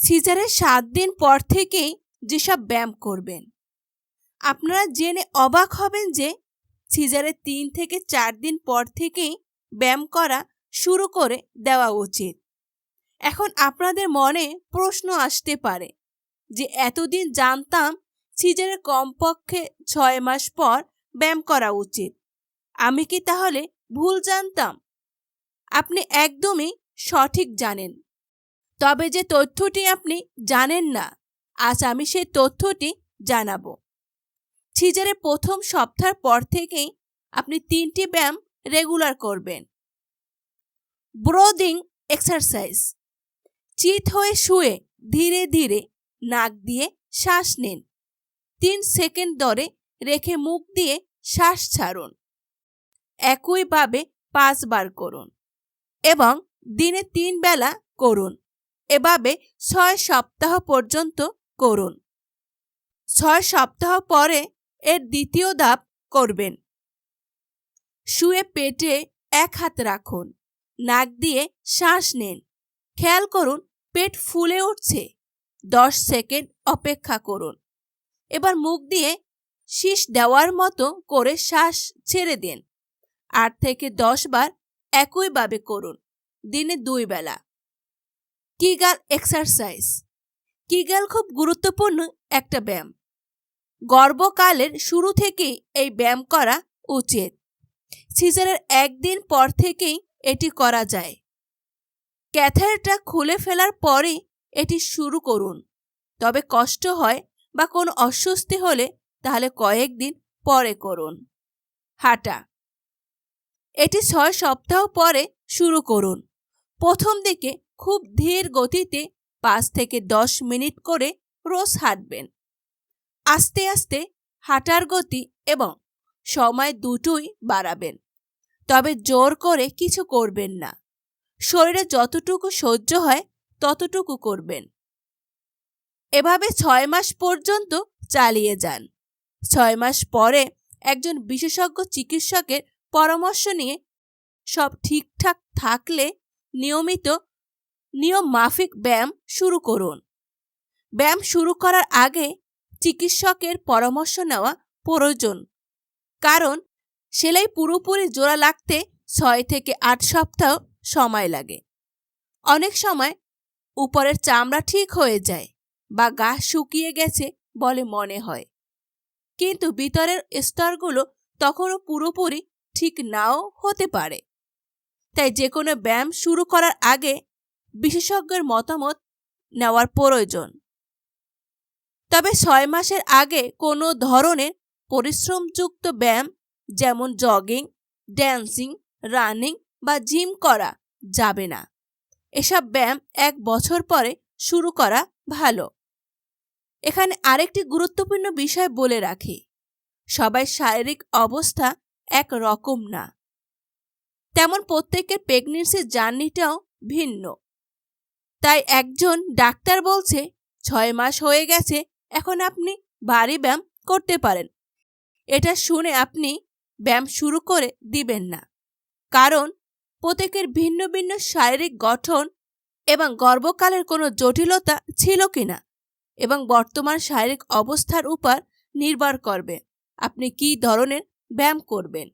সিজারের সাত দিন পর থেকেই যেসব ব্যায়াম করবেন। আপনারা জেনে অবাক হবেন যে সিজারের তিন থেকে চার দিন পর থেকেই ব্যায়াম করা শুরু করে দেওয়া উচিত। এখন আপনাদের মনে প্রশ্ন আসতে পারে যে এতদিন জানতাম সিজারের কমপক্ষে ছয় মাস পর ব্যায়াম করা উচিত। আমি কি তাহলে ভুল জানতাম? আপনি একদমই সঠিক জানেন। তবে যে তথ্যটি আপনি জানেন না, আজ আমি সেই তথ্যটি জানাব। সিজারের প্রথম সপ্তাহ পর থেকেই আপনি তিনটি ব্যায়াম রেগুলার করবেন। Breathing exercise. চিত হয়ে শুয়ে ধীরে ধীরে নাক দিয়ে শ্বাস নিন। তিন সেকেন্ড ধরে রেখে মুখ দিয়ে শ্বাস ছাড়ুন। একইভাবে পাঁচবার করুন এবং দিনে তিন বেলা করুন। এভাবে ছয় সপ্তাহ পর্যন্ত করুন। ছয় সপ্তাহ পরে এর দ্বিতীয় ধাপ করবেন। শুয়ে পেটে এক হাত রাখুন, নাক দিয়ে শ্বাস নিন। খেয়াল করুন পেট ফুলে উঠছে। দশ সেকেন্ড অপেক্ষা করুন। এবার মুখ দিয়ে শীষ দেওয়ার মতো করে শ্বাস ছেড়ে দিন। আট থেকে দশ বার একইভাবে করুন, দিনে দুই বেলা। Kegel exercise. কিগাল খুব গুরুত্বপূর্ণ একটা ব্যায়াম। গর্ভকালের শুরু থেকেই এই ব্যায়াম করা উচিত। সিজারের একদিন পর থেকেই এটি করা যায়। ক্যাথারটা খুলে ফেলার পরেই এটি শুরু করুন। তবে কষ্ট হয় বা কোনো অস্বস্তি হলে তাহলে কয়েকদিন পরে করুন। হাঁটা। এটি ছয় সপ্তাহ পরে শুরু করুন। প্রথম দিকে খুব ধীর গতিতে পাঁচ থেকে দশ মিনিট করে রোজ হাঁটবেন। আস্তে আস্তে হাঁটার গতি এবং সময় দুটোই বাড়াবেন। তবে জোর করে কিছু করবেন না। শরীরে যতটুকু সহ্য হয় ততটুকু করবেন। এভাবে ছয় মাস পর্যন্ত চালিয়ে যান। ছয় মাস পরে একজন বিশেষজ্ঞ চিকিৎসকের পরামর্শ নিয়ে সব ঠিকঠাক থাকলে নিয়মিত নিয়ম মাফিক ব্যায়াম শুরু করুন। ব্যায়াম শুরু করার আগে চিকিৎসকের পরামর্শ নেওয়া প্রয়োজন। কারণ সেলাই পুরোপুরি জোড়া লাগতে ছয় থেকে আট সপ্তাহ সময় লাগে। অনেক সময় উপরের চামড়া ঠিক হয়ে যায় বা গা শুকিয়ে গেছে বলে মনে হয়। কিন্তু ভিতরের স্তরগুলো তখনও পুরোপুরি ঠিক নাও হতে পারে। তাই যে কোনো ব্যায়াম শুরু করার আগে বিশেষজ্ঞের মতামত নেওয়ার প্রয়োজন। তবে ছয় মাসের আগে কোনো ধরনের পরিশ্রমযুক্ত ব্যায়াম যেমন জগিং ড্যান্সিং রানিং বা জিম করা যাবে না। এসব ব্যায়াম এক বছর পরে শুরু করা ভালো। এখানে আরেকটি গুরুত্বপূর্ণ বিষয় বলে রাখি, সবাই শারীরিক অবস্থা এক রকম না। তেমন প্রত্যেকের প্রেগনেন্সির জার্নিটাও ভিন্ন। তাই একজন ডাক্তার বলছে, ছয় মাস হয়ে গেছে, এখন আপনি ভারী ব্যায়াম করতে পারেন। এটা শুনে আপনি ব্যায়াম শুরু করে দিবেন না। কারণ প্রত্যেকের ভিন্ন ভিন্ন শারীরিক গঠন এবং গর্ভকালের কোনো জটিলতা ছিল কিনা এবং বর্তমান শারীরিক অবস্থার উপর নির্ভর করবে। আপনি কী ধরনের ব্যায়াম করবেন?